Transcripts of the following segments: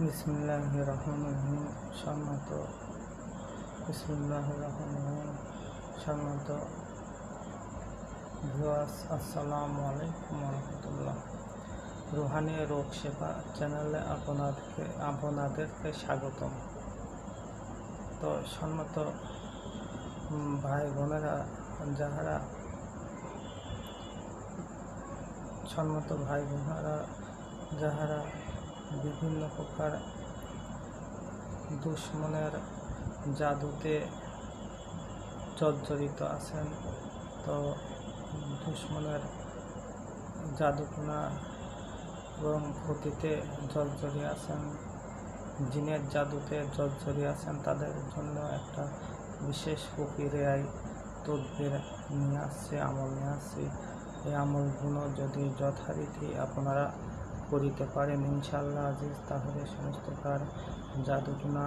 বিসমুল্লাহ রহমান রহিম। সম্মত বিসমুল্লাহ রহমান রহিম। সম্মত ভিওয়াস আসসালামু আলাইকুম রহমতুল্লাহ রুহানি রোগ সেবা চ্যানেলে আপনাদেরকে আপনাদেরকে স্বাগতম। তো সম্মত ভাই বোনেরা যাহারা, সম্মত ভাই বোনেরা যাহারা বিভিন্ন প্রকার দুশ্মনের জাদুতে জর্জরিত আছেন। তো দুশ্মনের জাদুকোনা এবং ক্ষতিতে জর্জরি আছেন। জিনের জাদুতে জর্জরি আছেন। তাদের জন্য একটা বিশেষ প্রক্রিয়ায় তদবির নিয়ে আসছে, আমল নিয়ে আসছে। এই আমলগুলো যদি যথারীতি আপনারা করিতে পারেন ইনশাল্লাহ আজিজ, তাহলে সমস্ত কার জাদুটনা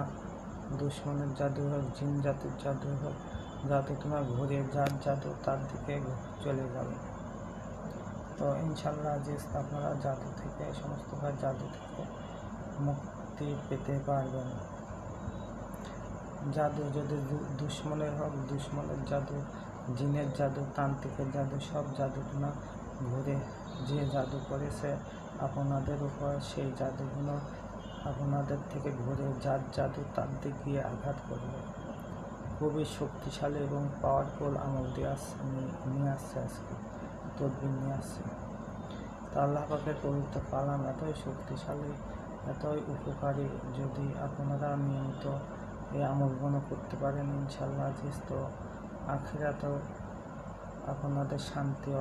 দুশ্মনের জাদু হোক, জিন জাতির জাদু হোক জাদুটনা ঘুরে যার জাদু তার দিকে চলে যাবে। তো ইনশাল্লাহ আজিজ, আপনারা জাদু থেকে, সমস্ত কার জাদু থেকে মুক্তি পেতে পারবেন। জাদু যদি দুশ্মনের হোক, দুশ্মনের জাদু, জিনের জাদু, তান্ত্রিকের জাদু, সব জাদুগুলো ঘুরে যে জাদু করেছে আপনাদের উপর, সেই জাদুগুলো আপনাদের থেকে ঘুরে যার জাদু তার দিক গিয়ে আঘাত করবে। খুবই শক্তিশালী এবং পাওয়ারফুল আমল দিয়ে আসছে, নিয়ে- আসছে আজকে, তদবির নিয়ে আসছে। তা আল্লাহ পাকের পবিত্র কালাম এতই শক্তিশালী, এতই উপকারী যদি আপনারা নিয়মিত এই আমলগুলো করতে পারেন ইনশাল্লাহ আজিজ তো আখিরাতেও আপনাদের শান্তি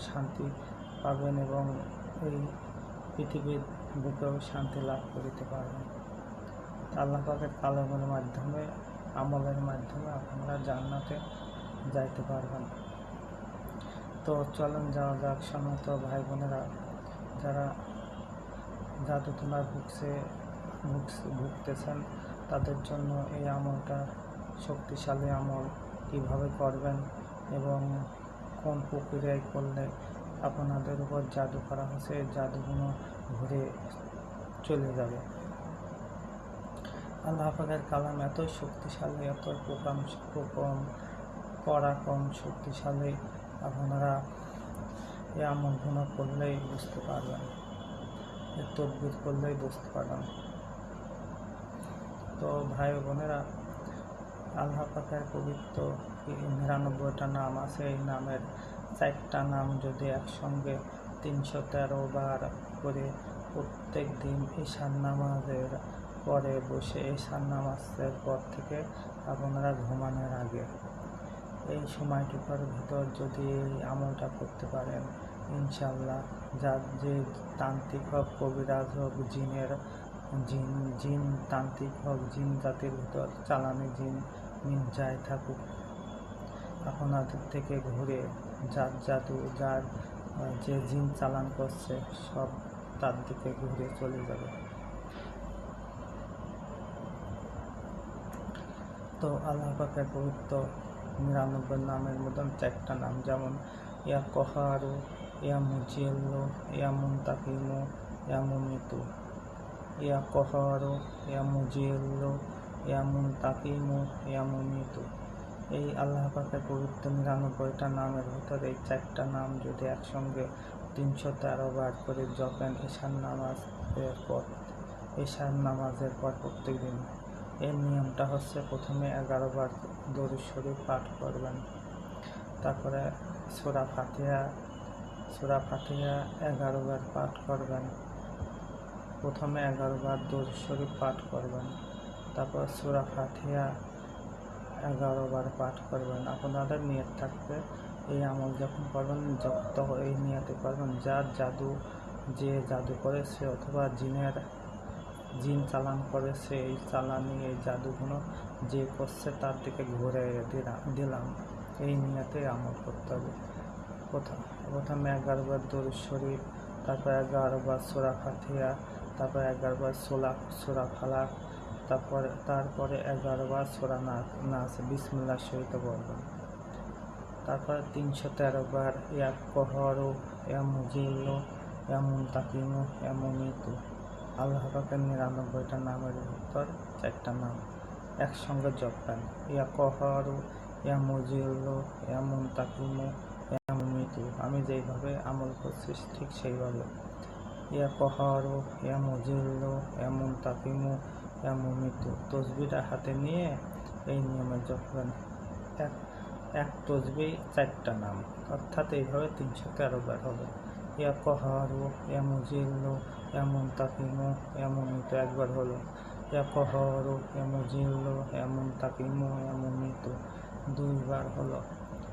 শান্তি পাবেন এবং এই পৃথিবীর বুকেও শান্তি লাভ করিতে পারবেন। আল্লাহ পাকের কালামের মাধ্যমে, আমলের মাধ্যমে আপনারা জান্নাতে যাইতে পারবেন। তো চলেন যাওয়া যাক সমস্ত ভাই বোনেরা, যারা জাদুতলা ভুগছে, ভুগছে- ভুগতেছেন, তাদের জন্য এই আমলটা শক্তিশালী আমল। কীভাবে করবেন? এবং কোন প্রক্রিয়ায় করলে আপনাদের উপর জাদু করা হচ্ছে জাদুগুলো ঘুরে চলে যাবে। আল্লাহ পাকের কালাম এত শক্তিশালী এত প্রকাম প্রকম, পরাক্রম শক্তিশালী, আপনারা এই আমলগুলো করলেই বুঝতে পারবেন। এই তদবির করলেই বুঝতে পারবেন। তো ভাই বোনেরা, আল্লাহ পাকের পবিত্র নিরানব্বইটা নাম আছে। এই নামের চারটা নাম যদি একসঙ্গে তিনশো তেরো বার করে প্রত্যেক দিন ঈশান নামাজের পরে বসে ঈশান নামাজের পর থেকে আপনারা ঘুমানোর আগে এই সময়টুকুর ভিতর যদি এই আমলটা করতে পারেন ইনশাল্লাহ যার যে তান্ত্রিক হোক, কবিরাজ হোক, জিনের জিন জিন তান্ত্রিক হোক, জিন জাতির ভিতর চালানি জিন মিন যাই থাকুক। আপনাদের থেকে ঘুরে যার জাদু, যার যে জিন চালান করছে, সব তার দিকে ঘুরে চলে যাবে। তো আল্লাহ পাকের পবিত্র নিরানব্বই নামের মতন চারটা নাম যেমন, ইয়া কহারু, ইয়া মুজিল্লু, ইয়া মুন্তাকিমু, ইয়া মুমিতু, ইয়া কহারু, ইয়া মুজিল্লু, ইয়া মুন্তাকিমু, ইয়া মুমিতু। এই আল্লাহ পাকের পবিত্র নিরানব্বইটা নামের ভিতরে এই চারটা নাম যদি একসঙ্গে তিনশো তেরো বার করে জপেন ঈশান নামাজের পর ঈশান নামাজের পর প্রত্যেক দিন এর নিয়মটা হচ্ছে প্রথমে এগারো বার দরুদ শরীফ পাঠ করবেন। তারপরে সুরা ফাতিহা সুরা ফাতিহা এগারো বার পাঠ করবেন। প্রথমে এগারো বার দরুদ শরীফ পাঠ করবেন। তারপর সুরা ফাতিহা এগারো বার পাঠ করবেন। আপনাদের নিয়ত থাকবে, এই আমল যখন করবেন তখন এই নিয়তে করবেন, যার জাদু, যে জাদু করেছে অথবা জিনের জিন চালান করেছে এই চালানি, এই জাদুগুলো যে করছে তার দিকে ঘুরে দিলাম। এই নিয়তে আমল করতে হবে। প্রথম, প্রথমে এগারোবার দরুদ শরীফ, তারপর এগারোবার সোরা ফাতিহা, তারপর এগারোবার সোলা, সোরা ফালাক তারপরে তারপরে এগারোবার সোরা নাচ নাচ বিসমুল্লাহ সহিত বলবেন। তারপর তিনশো তেরো বার, ইয়া কহরো, ইয়া মুজিল্লো, ইয়া মুন্তাকিমু, ইয়া মুমিতু। আল্লাহ পাকের নিরানব্বইটা নামের ভিতর চারটা নাম। একসঙ্গে জপবেন। ইয়া কহারু, ইয়া মজিউল্লু ইয়া মুন্তাকিমু, ইয়া মুমিতু। আমি যেইভাবে আমল করছি ঠিক সেইভাবে। ইয়া কহারু, ইয়া মজিউল্লু ইয়া মুন্তাকিমু মুমিতু তসবিটা হাতে নিয়ে এই নিয়মে জপবেন এক এক তসবি চারটা নাম। অর্থাৎ এইভাবে তিনশো তেরো বার হবে। ইয়া কহারু ইয়া মুজিল্লু ইয়া মুন্তাকিমু ইয়া মুমিতু একবার হলো। ইয়া কহারু ইয়া মুজিল্লু ইয়া মুন্তাকিমু ইয়া মুমিতু দুইবার হলো।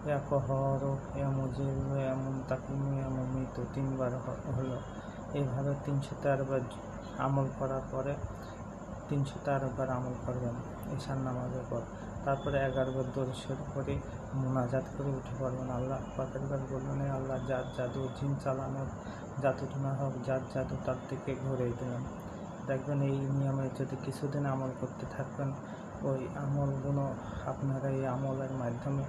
ইয়া কহারু ইয়া মুজিল্লু ইয়া মুন্তাকিমু ইয়া মুমিতু তিনবার হলো। এইভাবে তিনশো তেরো বার আমল করার পরে তিনশো তেরো বার আমল করবেন, ঈশান নামাজের পর। তারপরে এগারো বার দর্শন করে মোনাজাত করে উঠে পড়বেন। আল্লাহ পাকের বার বললেন আল্লাহ, যার জাদু জিন চালানোর জাদুটনা হোক, যার জাদু তার দিকে ঘুরেই দিলেন দেখবেন এই নিয়মে যদি কিছুদিন আমল করতে থাকবেন, ওই আমলগুলো আপনারা এই আমলের মাধ্যমে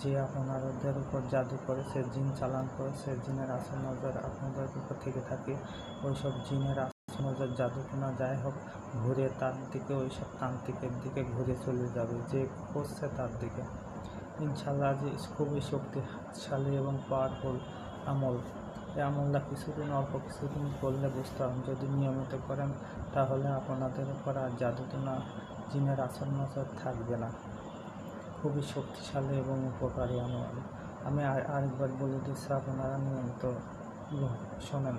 যে আপনাদের উপর জাদু করেছে জিন চালান করেছে জিনের আসল নজর আপনাদের উপর থেকে থাকে। ওই ওইসব জিনের আসল নজর জাদুটনা যাই হোক, ঘুরে তার দিকে, ওই সব তান্ত্রিকের দিকে ঘুরে চলে যাবে, যে করছে তার দিকে। ইনশাল্লাহ যে খুবই শক্তিশালী এবং পাওয়ারফুল আমল। এই আমলটা কিছুদিন, অল্প কিছুদিন করলে বুঝতে হবে, যদি নিয়মিত করেন, তাহলে আপনাদের উপর আর জাদুটনা জিনের আসল নজর থাকবে না। খুবই শক্তিশালী এবং উপকারী আমল। আমি আর, আরেকবার বলে দিচ্ছি, আপনারা নিয়মিত শোনেন।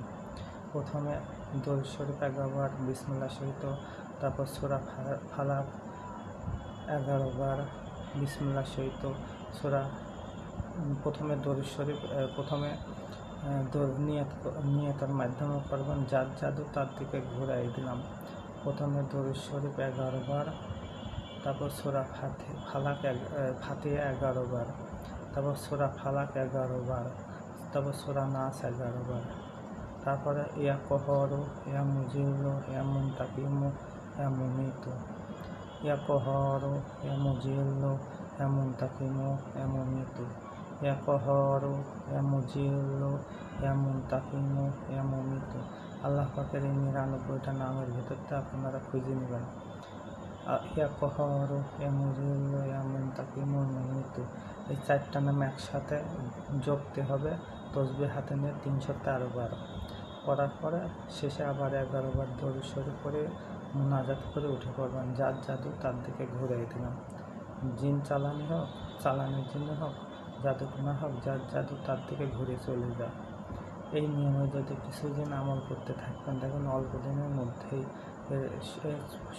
প্রথমে দোল শরীফ এগারোবার বিসমুল্লাহ সহিত তারপর সোরা ফালাক এগারো বার বিসমুল্লাহ সহিত সোরা প্রথমে দরুদ শরীফ প্রথমে দর- নিয়ত নিয়তের মাধ্যমে করবেন যার জাদু তার দিকে ঘুরাই দিলাম। প্রথমে দরুদ শরীফ এগারো বার তারপর সোরা ফাতে ফালাক এক আহ, ফাতিহা এগারো বার তারপর সোরা ফালাক এগারো বার তারপর সোরা নাস এগারো বার তারপরে ইয়া কহরু, ইয়া মুজিল্লু ইয়া মুন্তাকিমু, ইয়া মুমিতু। ইয়া কহরু, ইয়া মুজিল্লু ইয়া মুন্তাকিমু, ইয়া মুমিতু। ইয়া কহরু, ইয়া মুজিল্লু ইয়া মুন্তাকিমু, ইয়া মুমিতু। আল্লাহ পাকের এই নিরানব্বইটা নামের ভিতরতে আপনারা খুঁজে নেবেন। ইয়া কহরু, ইয়া মুজিল্লু ইয়া মুন্তাকিমু মুমিতু। এই চারটা নাম একসাথে জপতে হবে। তসবি হাতে নিয়ে তিনশো তেরো বার করার পরে শেষে আবার এগারো বার দৌড় শুরু করে মোনাজাত করে উঠে পড়বেন। যার জাদু তার দিকে ঘুরে দিলাম। জিন চালানি হোক, চালানির জন্য হোক জাদুটনা হোক, যার জাদু তার দিকে ঘুরে চলে যায়। এই নিয়মে যদি কিছুদিন আমল করতে থাকবেন, দেখুন অল্প দিনের মধ্যেই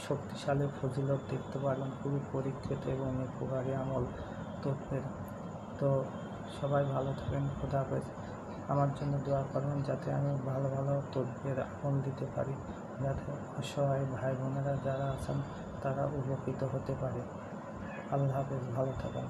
শক্তিশালী ফজিলত দেখতে পারবেন। খুবই পরীক্ষিত এবং উপকারী আমল। তথ্যের তো সবাই ভালো থাকেন। খোদা হাফেজ। আমার জন্য দোয়া করবেন যাতে আমি ভালো ভালো তথ্যের আপন দিতে পারি। যাতে অসহায় ভাই বোনেরা যারা আছেন, তারা উপকৃত হতে পারে। আল্লাহ হাফেজ, ভালো থাকেন।